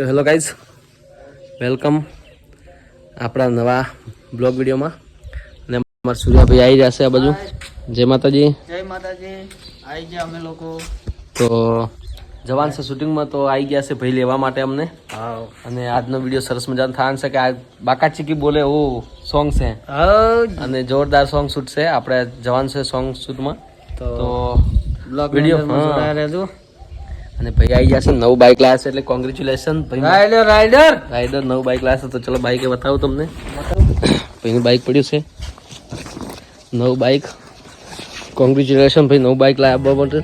તો hello guys welcome આપણા નવા બ્લોગ વિડીયોમાં. અને અમારા સૂર્યાભાઈ આવી જશે આ બાજુ. જય માતાજી. જય માતાજી. આવી ગયા અમે લોકો. તો જવાન છે શૂટિંગમાં તો આવી ગયા છે ભાઈ લેવા માટે અમને. અને આજનો વીડિયો સરસ મજાનો થવાનો છે કે આ બાકા ચીકી બોલે એવું સોંગ છે. અને જોરદાર સોંગ શૂટ છે. આપણે જવાન છે સોંગ શૂટમાં. તો બ્લોગ વીડિયો, રહેજો. અને ભાઈ આવી જશે નવ બાઇક લાયા છે એટલે કોંગ્રેચ્યુલેશન રાઈડર રાઈડર રાઈડર નવું બાઇક લાયા છે તો ચલો બાઇક બતાવું તમને. ભાઈનું બાઇક પડ્યું છે. નવું બાઇક કોંગ્રેચ્યુલેશન ભાઈ નવું બાઇક આપવા માટે.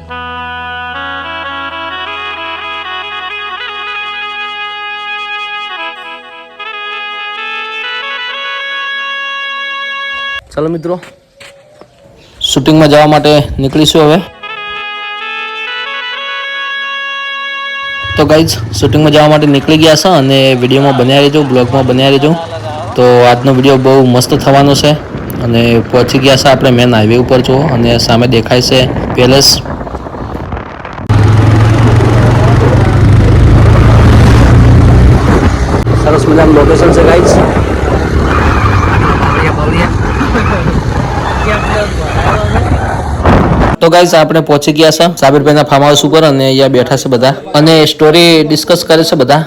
ચલો મિત્રો શૂટિંગમાં જવા માટે નીકળીશું હવે. તો ગાઈઝ શૂટિંગમાં જવા માટે નીકળી ગયા છે અને વિડીયોમાં બન્યા રહેજો બ્લોગમાં બન્યા રહેજો. તો આજનો વીડિયો બહુ મસ્ત થવાનો છે અને પહોંચી ગયા છે આપણે મેન હાઈવે ઉપર છો અને સામે દેખાય છે પેલેસ સરસ મજાનું લોકેશન છે ગાઈઝ તો ગાઈઝ આપણે પહોંચી ગયા છે સાબિરભાઈના ફાર્મ હાઉસ ઉપર અને અહીંયા બેઠા છે બધા. અને સ્ટોરી ડિસ્કસ કરે છે બધા.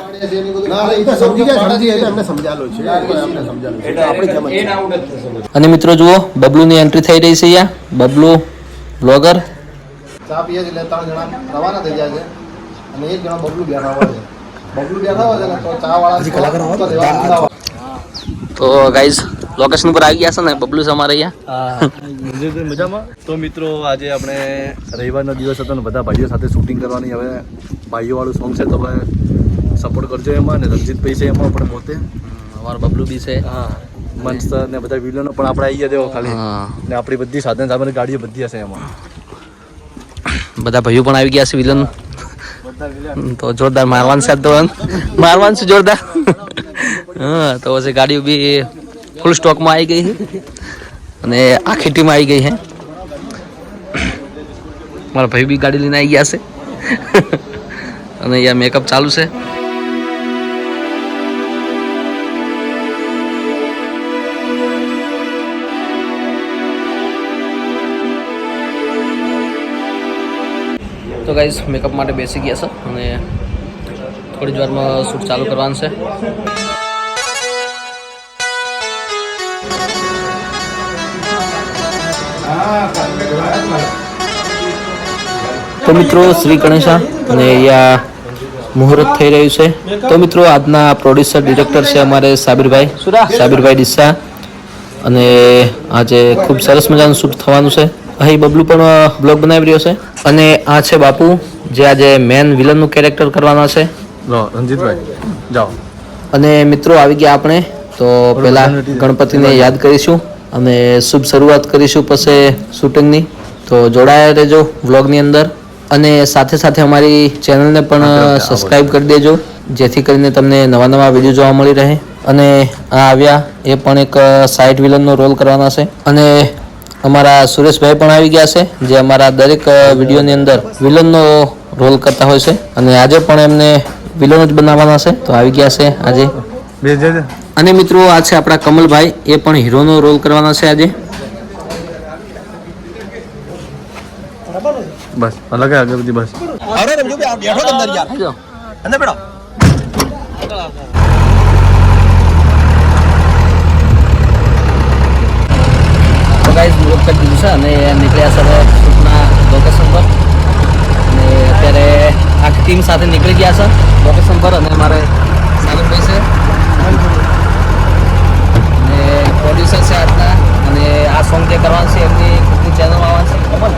અને મિત્રો જુઓ બબલુની એન્ટ્રી થઈ રહી છે અહીંયા. બબલુ બ્લોગર ચા પીએ છે ત્રણ જણા રવાના થઈ ગયા છે. અને એક જણા બબલુ બેઠા હોય છે. બબલુ બેઠા હોય છે તો ચા વાળા તો ગાઈઝ લોકેશન પર આવી ગયા છે ને? બબલુ છે અમારે અહીંયા? મજામાં. તો મિત્રો આજે આપણે રવિવારનો દિવસ હતો ને બધા ભાઈઓ સાથે શૂટિંગ કરવાની. હવે ભાઈઓવાળું સોંગ છે તો હવે સપોર્ટ કરજો એમાં ને રંજીતભાઈ છે એમાં પણ પોતે. અમારો બબલુ બી છે. હા મંચ ને બધા વિલનો પણ આપણે આવી ગયા ખાલી. ને આપણી બધી સાધન સાધન ગાડીઓ બધી હશે એમાં. બધા ભાઈઓ પણ આવી ગયા છે વિલન. તો જોરદાર મારવાન છે તો. મારવાનું છે જોરદાર. હા તો પછી ગાડીઓ બી ફૂલ સ્ટોકમાં આવી ગઈ છે. અને આખી ટીમ આવી ગઈ છે. મારા ભાઈ બી ગાડી લઈને આવી ગયા છે. અને અહીંયા મેકઅપ ચાલુ છે. તો ગાઈઝ મેકઅપ માટે બેસી ગયા છે. અને થોડી જ વારમાં શૂટ ચાલુ કરવાનું છે. તો મિત્રો શ્રી ગણેશા અને અહીંયા મુહૂર્ત થઈ રહ્યું છે. તો મિત્રો આજના પ્રોડ્યુસર ડિરેક્ટર છે અમારે સાબિરભાઈ સાબિરભાઈ ડિસ્સા અને આજે ખૂબ સરસ મજાનું શૂટ થવાનું છે. અહીં બબલુ પણ બ્લોગ બનાવી રહ્યો છે. અને આ છે બાપુ જે આજે મેન વિલનનું કેરેક્ટર કરવાના છે. લો રંજીતભાઈ જાઓ. અને મિત્રો આવી ગયા આપણે. તો પહેલા ગણપતિને યાદ કરીશું અને શુભ શરૂઆત કરીશું પછી શૂટિંગની. તો જોડાયા રહેજો વ્લોગની અંદર અને સાથે સાથે અમારી ચેનલને પણ સબસ્ક્રાઇબ કરી દેજો જેથી કરીને તમને નવા નવા વીડિયો જોવા મળી રહે. અને આ આવ્યા એ પણ એક સાઇડ વિલનનો રોલ કરવાના છે. અને અમારા સુરેશભાઈ પણ આવી ગયા છે જે અમારા દરેક વિડીયોની અંદર વિલનનો રોલ કરતા હોય છે. અને આજે પણ એમને વિલન જ બનાવવાના છે. તો આવી ગયા છે આજે. અને મિત્રો આ છે આપણા કમલભાઈ. એ પણ હીરોનો રોલ કરવાના છે આજે. બસ અલગ બસ. તો મુહૂર્ત કરી દીધું છે અને નીકળ્યા છે શૂટના લોકેશન પર. અને અત્યારે આખી ટીમ સાથે નીકળી ગયા છે લોકેશન પર અને મારે સાગરભાઈ છે અને પ્રોડ્યુસર છે આજના અને આ સોંગ જે કરવાનું છે એમની ખુદની ચેનલમાં આવવાનું છે. કમલ?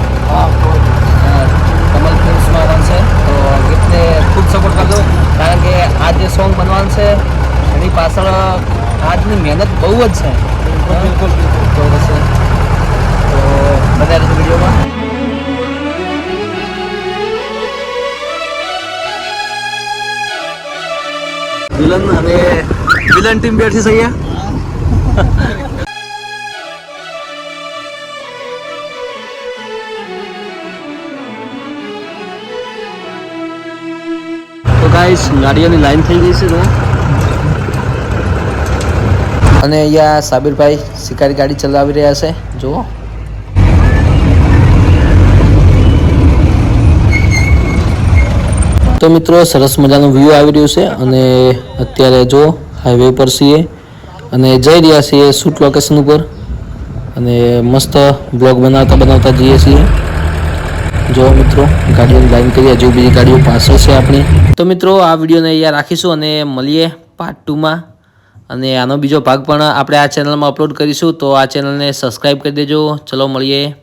કમલ ફિલ્મ્સમાં આવવાનું છે. તો ગીતને ખૂબ સપોર્ટ કરજો. કારણ કે આ જે સોંગ બનવાનું છે એની પાછળ આજની મહેનત બહુ જ છે. બિલકુલ તો પછી તો બધા વિડીયોમાં. વિલન અને વિલન ટીમ બેઠી છે અહીંયા? ગાઈસ ગાડીઓની લાઈન થઈ ગઈ છે તો અને અહીંયા સાબિરભાઈ શિકારી ગાડી ચલાવી રહ્યા છે, જુઓ. તો મિત્રો, સરસ મજાનો વ્યૂ આવી રહ્યો છે અને અત્યારે જો હાઈવે પર છીએ અને જઈ રહ્યા છીએ શૂટ લોકેશન ઉપર અને મસ્ત બ્લોગ બનાવતા બનાવતા જઈએ છીએ. જો મિત્રો, ગાડીઓની લાઈન કરી હજુ બીજી ગાડીઓ પાછળ છે આપણી. તો મિત્રો, આ વિડીયોને અહીંયા રાખીશું અને મળીએ પાર્ટ ટુમાં અને આનો બીજો ભાગ પણ આપણે આ ચેનલમાં અપલોડ કરીશું, તો આ ચેનલને સબસ્ક્રાઈબ કરી દેજો. ચલો, મળીએ.